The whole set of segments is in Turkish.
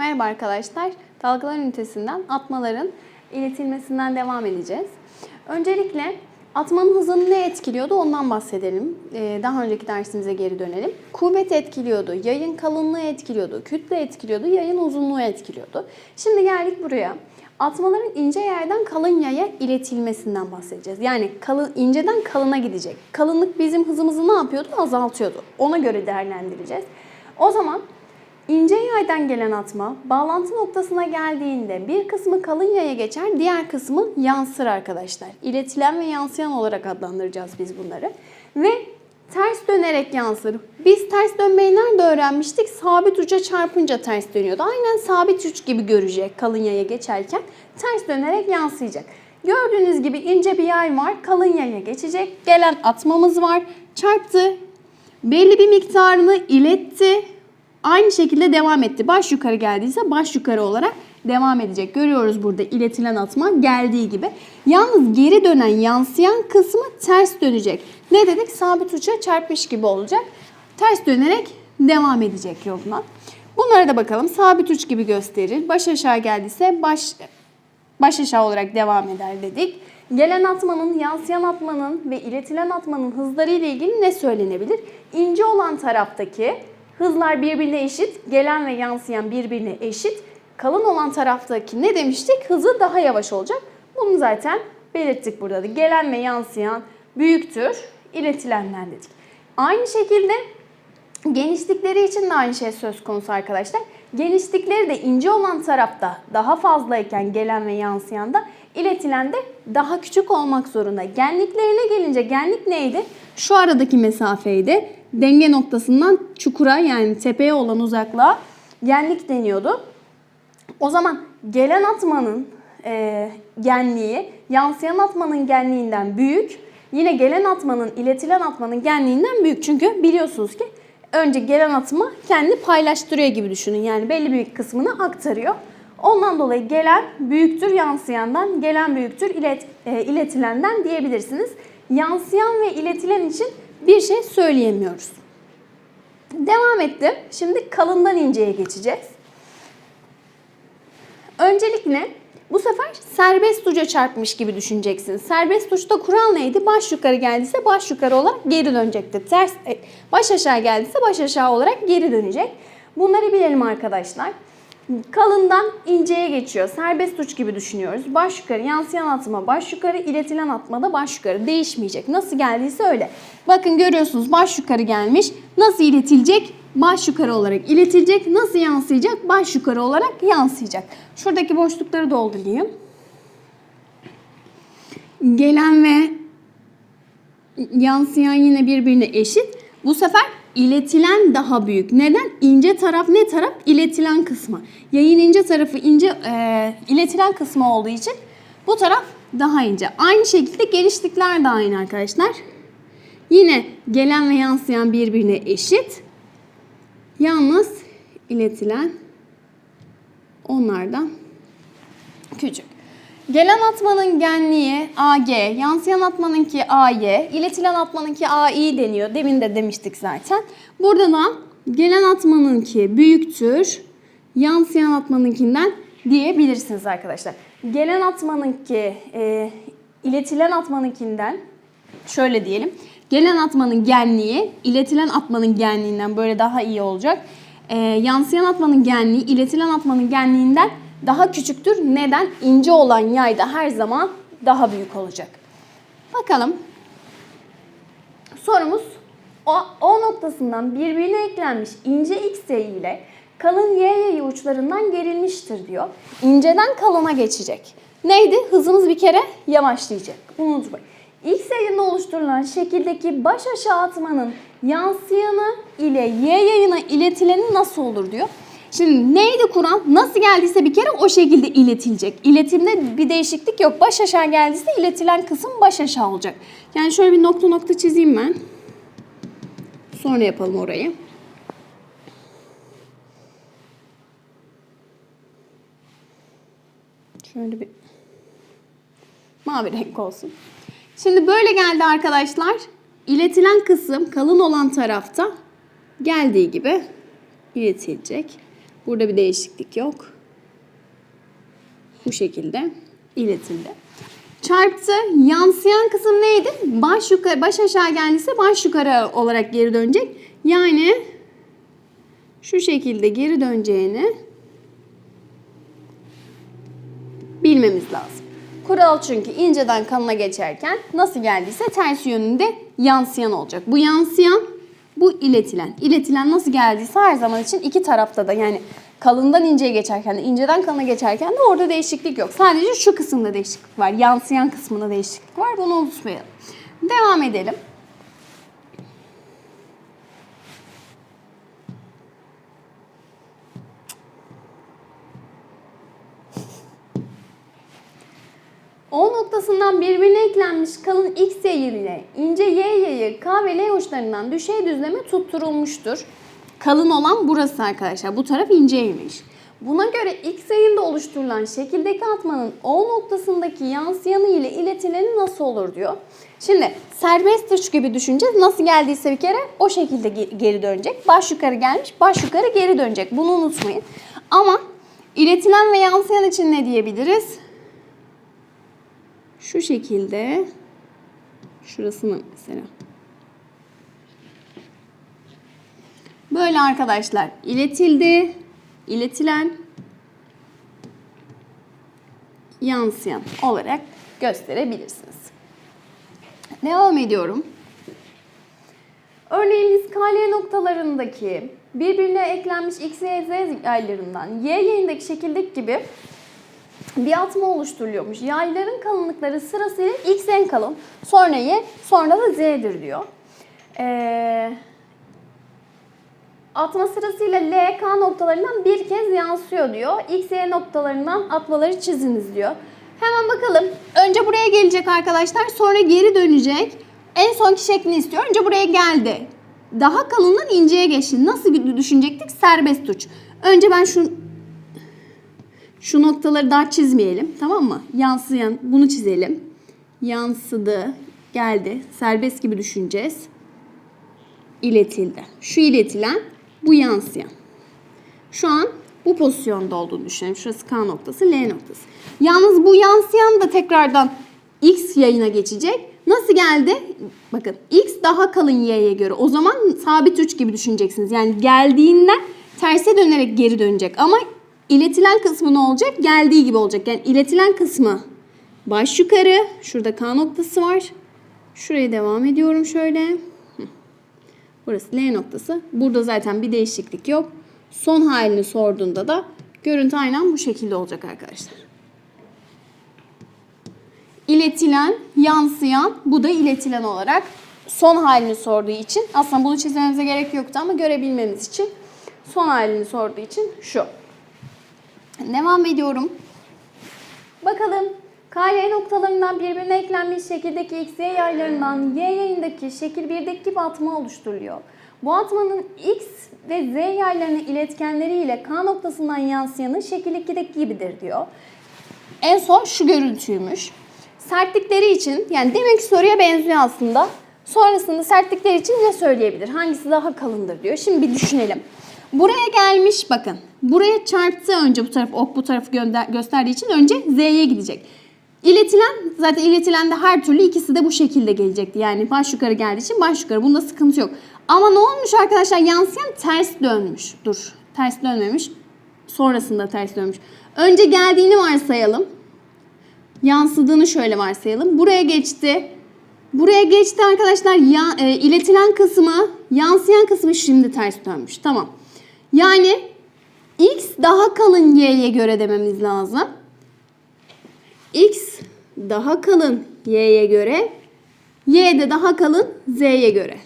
Merhaba arkadaşlar. Dalgalar ünitesinden atmaların iletilmesinden devam edeceğiz. Öncelikle atmanın hızını ne etkiliyordu ondan bahsedelim. Ee, daha önceki dersimize geri dönelim. Kuvvet etkiliyordu, yayın kalınlığı etkiliyordu, kütle etkiliyordu, yayın uzunluğu etkiliyordu. Şimdi geldik buraya. Atmaların ince yerden kalın yaya iletilmesinden bahsedeceğiz. Yani kalın, inceden kalına gidecek. Kalınlık bizim hızımızı ne yapıyordu? Azaltıyordu. Ona göre değerlendireceğiz. O zaman ince yaydan gelen atma bağlantı noktasına geldiğinde bir kısmı kalın yaya geçer, diğer kısmı yansır arkadaşlar. İletilen ve yansıyan olarak adlandıracağız biz bunları. Ve ters dönerek yansır. Biz ters dönmeyi nerede öğrenmiştik? Sabit uca çarpınca ters dönüyordu. Aynen sabit uç gibi görecek kalın yaya geçerken ters dönerek yansıyacak. Gördüğünüz gibi ince bir yay var. Kalın yaya geçecek. Gelen atmamız var. Çarptı. Belli bir miktarını iletti. Aynı şekilde devam etti. Baş yukarı geldiyse baş yukarı olarak devam edecek. Görüyoruz burada iletilen atma geldiği gibi. Yalnız geri dönen yansıyan kısmı ters dönecek. Ne dedik? Sabit uça çarpmış gibi olacak. Ters dönerek devam edecek yoluna. Bunlara da bakalım. Sabit uç gibi gösterir. Baş aşağı geldiyse baş baş aşağı olarak devam eder dedik. Gelen atmanın, yansıyan atmanın ve iletilen atmanın hızları ile ilgili ne söylenebilir? İnce olan taraftaki hızlar birbirine eşit, gelen ve yansıyan birbirine eşit. Kalın olan taraftaki ne demiştik? Hızı daha yavaş olacak. Bunu zaten belirttik burada da. Gelen ve yansıyan büyüktür, iletilenden dedik. Aynı şekilde Genişlikleri için de aynı şey söz konusu arkadaşlar. Genişlikleri de ince olan tarafta daha fazlayken gelen ve yansıyan da iletilen de daha küçük olmak zorunda. Genliklerine gelince genlik neydi? Şu aradaki mesafeydi. Denge noktasından çukura yani tepeye olan uzaklığa genlik deniyordu. O zaman gelen atmanın e, genliği yansıyan atmanın genliğinden büyük. Yine gelen atmanın iletilen atmanın genliğinden büyük. Çünkü biliyorsunuz ki önce gelen atma kendi paylaştırıyor gibi düşünün. Yani belli bir kısmını aktarıyor. Ondan dolayı gelen büyüktür yansıyandan, gelen büyüktür ilet, e, iletilenden diyebilirsiniz. Yansıyan ve iletilen için bir şey söyleyemiyoruz. Devam ettim. Şimdi kalından inceye geçeceğiz. Öncelikle bu sefer serbest uca çarpmış gibi düşüneceksiniz. Serbest uçta kural neydi? Baş yukarı geldiyse baş yukarı olarak geri dönecekti. Ters e, baş aşağı geldiyse baş aşağı olarak geri dönecek. Bunları bilelim arkadaşlar. Kalından inceye geçiyor. Serbest uç gibi düşünüyoruz. Baş yukarı yansıyan atma baş yukarı, iletilen atma da baş yukarı. Değişmeyecek. Nasıl geldiyse öyle. Bakın görüyorsunuz baş yukarı gelmiş. Nasıl iletilecek? Baş yukarı olarak iletilecek. Nasıl yansıyacak? Baş yukarı olarak yansıyacak. Şuradaki boşlukları doldurayım. Gelen ve yansıyan yine birbirine eşit. Bu sefer iletilen daha büyük. Neden? İnce taraf ne taraf? İletilen kısmı. Yayın ince tarafı ince e, iletilen kısmı olduğu için bu taraf daha ince. Aynı şekilde genişlikler de aynı arkadaşlar. Yine gelen ve yansıyan birbirine eşit. Yalnız iletilen onlardan küçük. Gelen atmanın genliği AG, yansıyan atmanınki AY, iletilen atmanınki AI deniyor. Demin de demiştik zaten. Burada da gelen atmanınki büyüktür, yansıyan atmanınkinden diyebilirsiniz arkadaşlar. Gelen atmanınki, e, iletilen atmanınkinden şöyle diyelim. Gelen atmanın genliği, iletilen atmanın genliğinden böyle daha iyi olacak. E, yansıyan atmanın genliği, iletilen atmanın genliğinden daha küçüktür. Neden? İnce olan yayda her zaman daha büyük olacak. Bakalım. Sorumuz o, o noktasından birbirine eklenmiş ince x ile kalın y yayı uçlarından gerilmiştir diyor. İnceden kalına geçecek. Neydi? Hızımız bir kere yavaşlayacak. Unutmayın. X yayında oluşturulan şekildeki baş aşağı atmanın yansıyanı ile y yayına iletileni nasıl olur diyor. Şimdi neydi kural? Nasıl geldiyse bir kere o şekilde iletilecek. İletimde bir değişiklik yok. Baş aşağı geldiyse iletilen kısım baş aşağı olacak. Yani şöyle bir nokta nokta çizeyim ben. Sonra yapalım orayı. Şöyle bir mavi renk olsun. Şimdi böyle geldi arkadaşlar. İletilen kısım kalın olan tarafta geldiği gibi iletilecek. Burada bir değişiklik yok. Bu şekilde iletildi. Çarptı. Yansıyan kısım neydi? Baş yukarı, baş aşağı geldiyse baş yukarı olarak geri dönecek. Yani şu şekilde geri döneceğini bilmemiz lazım. Kural çünkü inceden kalına geçerken nasıl geldiyse ters yönünde yansıyan olacak. Bu yansıyan, bu iletilen. İletilen nasıl geldiyse her zaman için iki tarafta da yani kalından inceye geçerken de inceden kalına geçerken de orada değişiklik yok. Sadece şu kısımda değişiklik var. Yansıyan kısmında değişiklik var. Bunu unutmayalım. Devam edelim. O noktasından birbirine eklenmiş kalın X yayı ile ince Y yayı K ve L uçlarından düşey düzleme tutturulmuştur. Kalın olan burası arkadaşlar. Bu taraf inceymiş. Buna göre X yayında oluşturulan şekildeki atmanın O noktasındaki yansıyanı ile iletileni nasıl olur diyor. Şimdi serbest uç gibi düşüneceğiz. Nasıl geldiyse bir kere o şekilde ge- geri dönecek. Baş yukarı gelmiş, baş yukarı geri dönecek. Bunu unutmayın. Ama iletilen ve yansıyan için ne diyebiliriz? Şu şekilde. Şurasını mesela. Böyle arkadaşlar. İletildi. İletilen. Yansıyan olarak gösterebilirsiniz. Devam ediyorum. Örneğimiz KL noktalarındaki birbirine eklenmiş X, Y, Z yaylarından Y yayındaki şekildeki gibi bir atma oluşturuluyormuş. Yayların kalınlıkları sırasıyla X en kalın, sonra Y, sonra da Z'dir diyor. Ee, atma sırasıyla L, K noktalarından bir kez yansıyor diyor. X, Y noktalarından atmaları çiziniz diyor. Hemen bakalım. Önce buraya gelecek arkadaşlar, sonra geri dönecek. En sonki şeklini istiyor. Önce buraya geldi. Daha kalından inceye geçti. Nasıl düşünecektik? Serbest uç. Önce ben şu şu noktaları daha çizmeyelim. Tamam mı? Yansıyan bunu çizelim. Yansıdı. Geldi. Serbest gibi düşüneceğiz. İletildi. Şu iletilen bu yansıyan. Şu an bu pozisyonda olduğunu düşünelim. Şurası K noktası, L noktası. Yalnız bu yansıyan da tekrardan X yayına geçecek. Nasıl geldi? Bakın X daha kalın Y'ye göre. O zaman sabit uç gibi düşüneceksiniz. Yani geldiğinden terse dönerek geri dönecek. Ama iletilen kısmı ne olacak? Geldiği gibi olacak. Yani iletilen kısmı baş yukarı. Şurada K noktası var. Şuraya devam ediyorum şöyle. Burası L noktası. Burada zaten bir değişiklik yok. Son halini sorduğunda da görüntü aynen bu şekilde olacak arkadaşlar. İletilen, yansıyan, bu da iletilen olarak son halini sorduğu için aslında bunu çizmemize gerek yoktu ama görebilmemiz için son halini sorduğu için şu. Devam ediyorum. Bakalım KL noktalarından birbirine eklenmiş şekildeki X, Y yaylarından Y yayındaki şekil 1'deki gibi atma oluşturuluyor. Bu atmanın X ve Z yaylarının iletkenleriyle K noktasından yansıyanı şekil 2'deki gibidir diyor. En son şu görüntüymüş. Sertlikleri için yani demek soruya benziyor aslında. Sonrasında sertlikleri için ne söyleyebilir? Hangisi daha kalındır diyor. Şimdi bir düşünelim. Buraya gelmiş bakın. Buraya çarptı önce bu taraf ok bu tarafı gösterdiği için önce Z'ye gidecek. İletilen zaten iletilen de her türlü ikisi de bu şekilde gelecekti. Yani baş yukarı geldiği için baş yukarı. Bunda sıkıntı yok. Ama ne olmuş arkadaşlar? Yansıyan ters dönmüş. Dur. Ters dönmemiş. Sonrasında ters dönmüş. Önce geldiğini varsayalım. Yansıdığını şöyle varsayalım. Buraya geçti. Buraya geçti arkadaşlar. Ya, e, iletilen kısmı, yansıyan kısmı şimdi ters dönmüş. Tamam. Yani x daha kalın y'ye göre dememiz lazım. x daha kalın y'ye göre, y de daha kalın z'ye göre.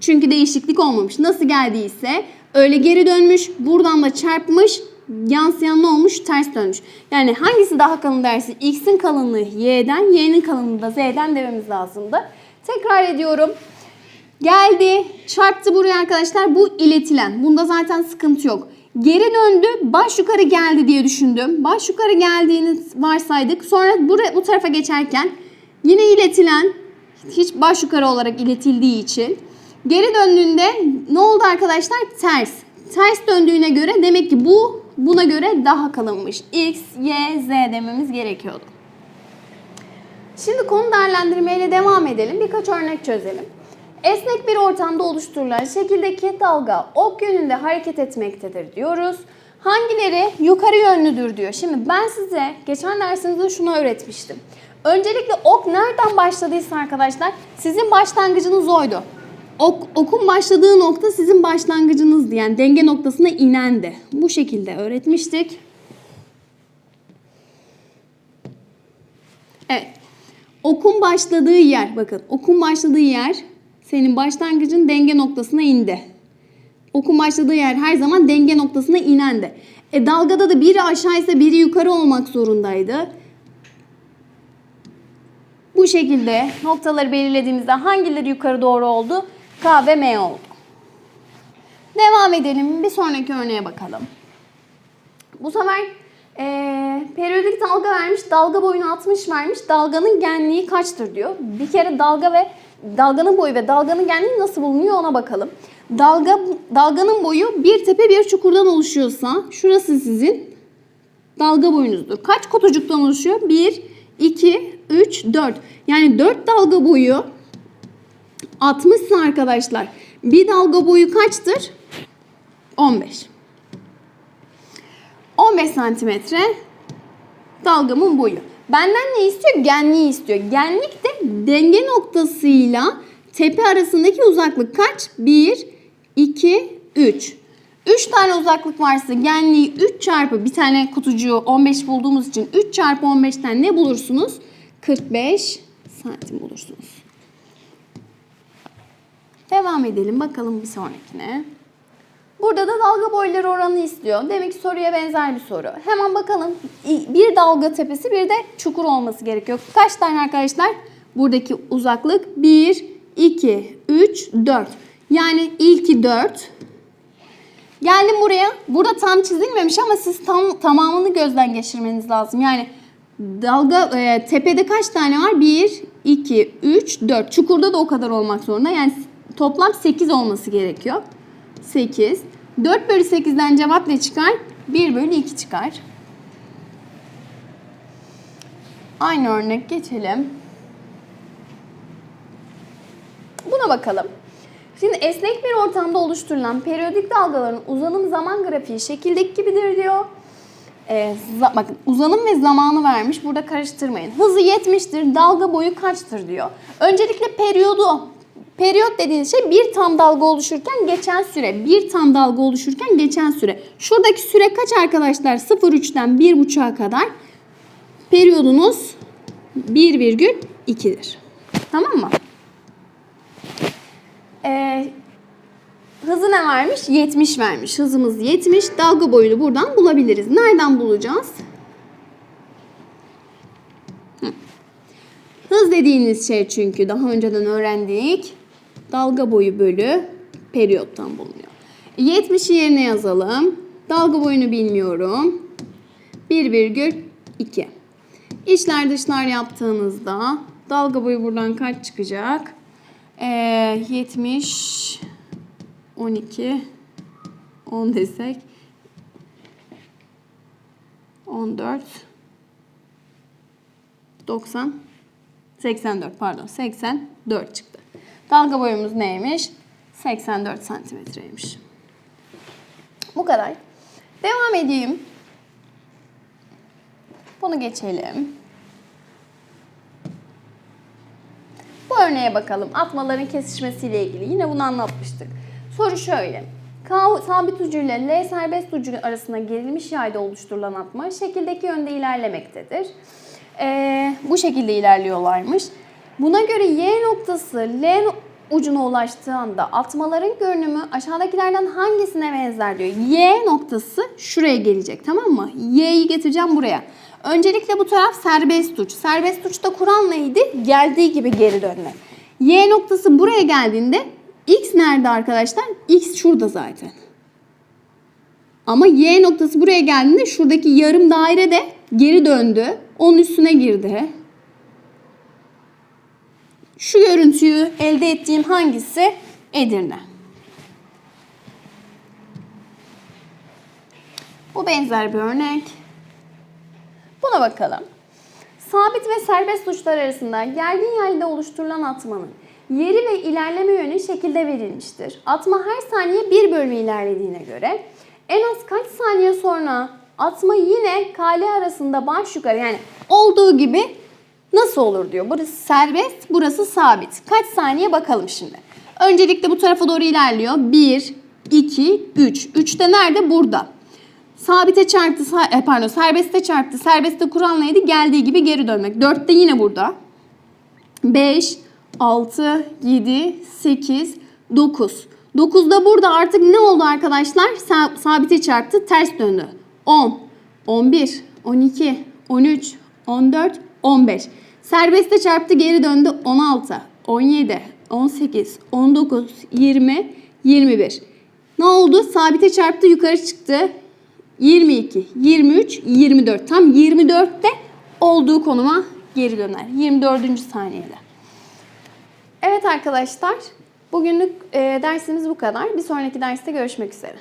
Çünkü değişiklik olmamış. Nasıl geldiyse öyle geri dönmüş, buradan da çarpmış, yansıyan ne olmuş? Ters dönmüş. Yani hangisi daha kalın dersi? X'in kalınlığı y'den, y'nin kalınlığı da z'den dememiz lazımdı. Tekrar ediyorum. Geldi, çarptı buraya arkadaşlar. Bu iletilen. Bunda zaten sıkıntı yok. Geri döndü, baş yukarı geldi diye düşündüm. Baş yukarı geldiğini varsaydık. Sonra buraya, bu tarafa geçerken yine iletilen, hiç baş yukarı olarak iletildiği için geri döndüğünde ne oldu arkadaşlar? Ters. Ters döndüğüne göre demek ki bu Buna göre daha kalınmış. X, Y, Z dememiz gerekiyordu. Şimdi konu değerlendirmeyle devam edelim. Birkaç örnek çözelim. Esnek bir ortamda oluşturulan şekildeki dalga ok yönünde hareket etmektedir diyoruz. Hangileri yukarı yönlüdür diyor. Şimdi ben size geçen dersimizde şunu öğretmiştim. Öncelikle ok nereden başladıysa arkadaşlar sizin başlangıcınız oydu. Ok, okun başladığı nokta sizin başlangıcınızdı. Yani denge noktasına inendi. Bu şekilde öğretmiştik. Evet. Okun başladığı yer bakın. Okun başladığı yer senin başlangıcın denge noktasına indi. Okun başladığı yer her zaman denge noktasına inendi. E dalgada da biri aşağıysa biri yukarı olmak zorundaydı. Bu şekilde noktaları belirlediğimizde hangileri yukarı doğru oldu? K ve M oldu. Devam edelim. Bir sonraki örneğe bakalım. Bu sefer eee periyodik dalga vermiş. Dalga boyunu 60 vermiş. Dalganın genliği kaçtır diyor. Bir kere dalga ve dalganın boyu ve dalganın genliği nasıl bulunuyor ona bakalım. Dalga dalganın boyu bir tepe bir çukurdan oluşuyorsa şurası sizin dalga boyunuzdur. Kaç kutucuktan oluşuyor? 1, 2, 3, 4. Yani 4 dalga boyu 60 ise arkadaşlar bir dalga boyu kaçtır? 15. 15 santimetre dalgamın boyu. Benden ne istiyor? Genliği istiyor. Genlik de denge noktasıyla tepe arasındaki uzaklık kaç? 1, 2, 3. 3 tane uzaklık varsa genliği 3 çarpı bir tane kutucuğu 15 bulduğumuz için 3 çarpı 15'ten ne bulursunuz? 45 santim bulursunuz. Devam edelim bakalım bir sonrakine. Burada da dalga boyları oranı istiyor. Demek ki soruya benzer bir soru. Hemen bakalım. Bir dalga tepesi bir de çukur olması gerekiyor. Kaç tane arkadaşlar? Buradaki uzaklık 1, 2, 3, 4. Yani ilki 4. Geldim buraya. Burada tam çizilmemiş ama siz tam tamamını gözden geçirmeniz lazım. Yani dalga e, tepede kaç tane var? 1, 2, 3, 4. Çukurda da o kadar olmak zorunda. Yani toplam 8 olması gerekiyor. 8. 4 bölü 8'den cevap ne çıkar? 1 bölü 2 çıkar. Aynı örnek geçelim. Buna bakalım. Şimdi esnek bir ortamda oluşturulan periyodik dalgaların uzanım zaman grafiği şekildeki gibidir diyor. Ee, bakın uzanım ve zamanı vermiş. Burada karıştırmayın. Hızı 70'tir. Dalga boyu kaçtır diyor. Öncelikle periyodu Periyot dediğiniz şey bir tam dalga oluşurken geçen süre. Bir tam dalga oluşurken geçen süre. Şuradaki süre kaç arkadaşlar? 0,3'ten 1,5'a kadar periyodunuz 1,2'dir. Tamam mı? Ee, hızı ne vermiş? 70 vermiş. Hızımız 70. Dalga boyunu buradan bulabiliriz. Nereden bulacağız? Hı. Hız dediğiniz şey çünkü daha önceden öğrendik. Dalga boyu bölü periyottan bulunuyor. 70'i yerine yazalım. Dalga boyunu bilmiyorum. 1,2. İçler dışlar yaptığınızda dalga boyu buradan kaç çıkacak? Ee, 70 12 10 desek 14 90 84 pardon 84 çıktı. Dalga boyumuz neymiş? 84 santimetreymiş. Bu kadar. Devam edeyim. Bunu geçelim. Örneğe bakalım. Atmaların kesişmesiyle ilgili. Yine bunu anlatmıştık. Soru şöyle. K sabit ucu ile L serbest ucu arasında gerilmiş yayda oluşturulan atma şekildeki yönde ilerlemektedir. Ee, bu şekilde ilerliyorlarmış. Buna göre Y noktası L ucuna ulaştığı anda atmaların görünümü aşağıdakilerden hangisine benzer diyor. Y noktası şuraya gelecek tamam mı? Y'yi getireceğim buraya. Öncelikle bu taraf serbest uç. Serbest uçta kural neydi? Geldiği gibi geri dönme. Y noktası buraya geldiğinde X nerede arkadaşlar? X şurada zaten. Ama Y noktası buraya geldiğinde şuradaki yarım daire de geri döndü. Onun üstüne girdi. Şu görüntüyü elde ettiğim hangisi? Edirne. Bu benzer bir örnek. Buna bakalım. Sabit ve serbest uçlar arasında gergin yayda oluşturulan atmanın yeri ve ilerleme yönü şekilde verilmiştir. Atma her saniye bir bölümü ilerlediğine göre en az kaç saniye sonra atma yine kale arasında baş yukarı yani olduğu gibi nasıl olur diyor. Burası serbest, burası sabit. Kaç saniye bakalım şimdi. Öncelikle bu tarafa doğru ilerliyor. 1, 2, 3. 3 de nerede? Burada. Sabite çarptı, e, pardon serbeste çarptı. Serbeste Kur'an'la neydi? Geldiği gibi geri dönmek. 4 de yine burada. 5, 6, 7, 8, 9. 9 da burada artık ne oldu arkadaşlar? Sa- sabite çarptı, ters döndü. 10, 11, 12, 13, 14, 15. Serbeste çarptı, geri döndü. 16, 17, 18, 19, 20, 21. Ne oldu? Sabite çarptı, yukarı çıktı. 22, 23, 24. Tam 24'te olduğu konuma geri döner. 24. saniyede. Evet arkadaşlar, bugünlük dersimiz bu kadar. Bir sonraki derste görüşmek üzere.